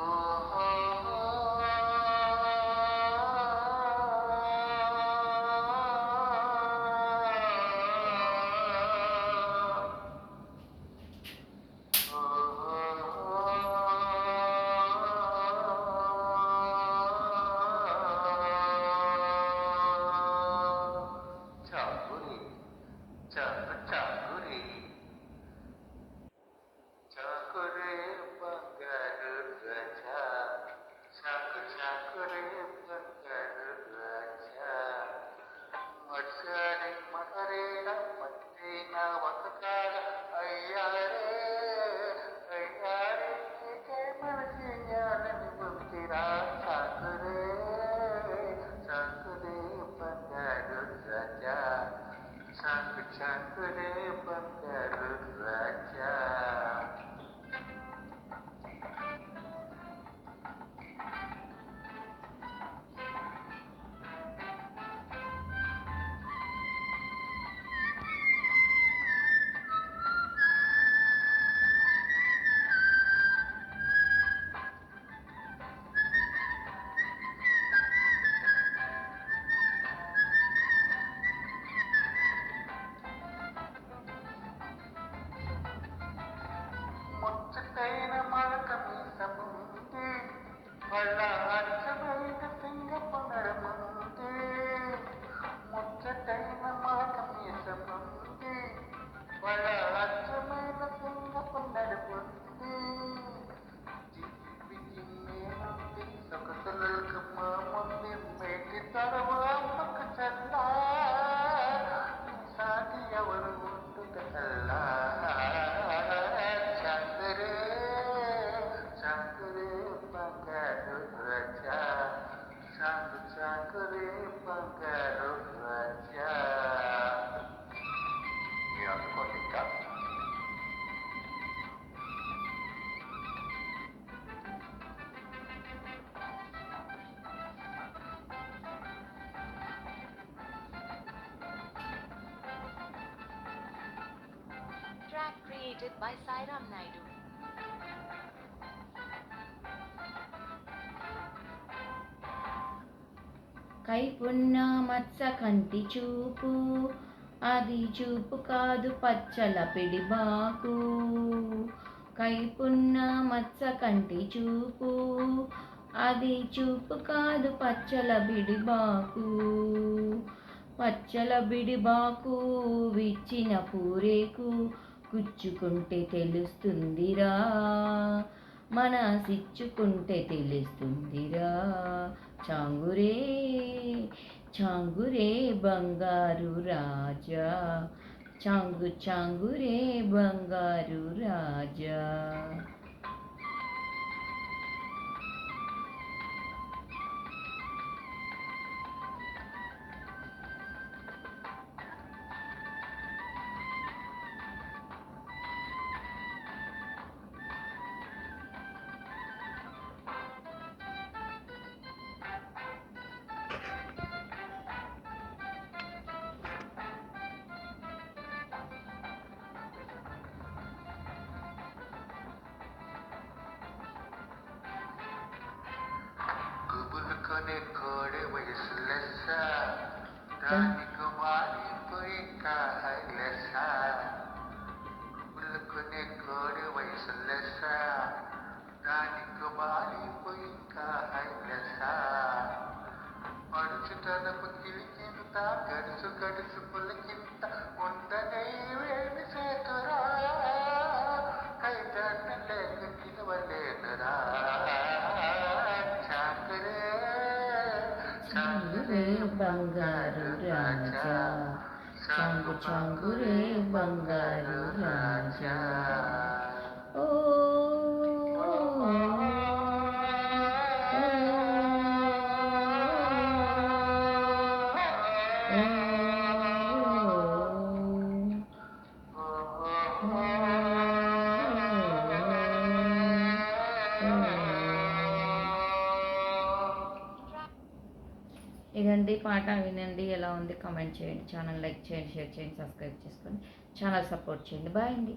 Uh, पंकरुध्वजा शङ्ख शङ्करे पंकरुध्वजा Track created by Sairam Naidu. కైపున్న మత్స కంటి చూపు. అది చూపు కాదు పచ్చల పిడిబాకు కైపున్న మత్స కంటి చూపు. అది చూపు కాదు పచ్చల బిడిబాకు పచ్చల బిడిబాకు విచ్చిన పూరేకు. గుచ్చుకుంటే తెలుస్తుందిరా. మనసిచ్చుకుంటే తెలుస్తుందిరా. చాంగురే చాంగురే బంగారు రాజా. చాంగు చాంగురే బంగారు రాజా. దానికి మారిపోయి রে বাঙ্গারু রাজা সঙ্গ সঙ্গ রে রাজা ও ఇదండి పాట వినండి ఎలా ఉంది? కామెంట్ చేయండి ఛానల్ లైక్ చేయండి షేర్ చేయండి సబ్స్క్రైబ్ చేసుకొని ఛానల్ సపోర్ట్ చేయండి. బాయ్ అండి.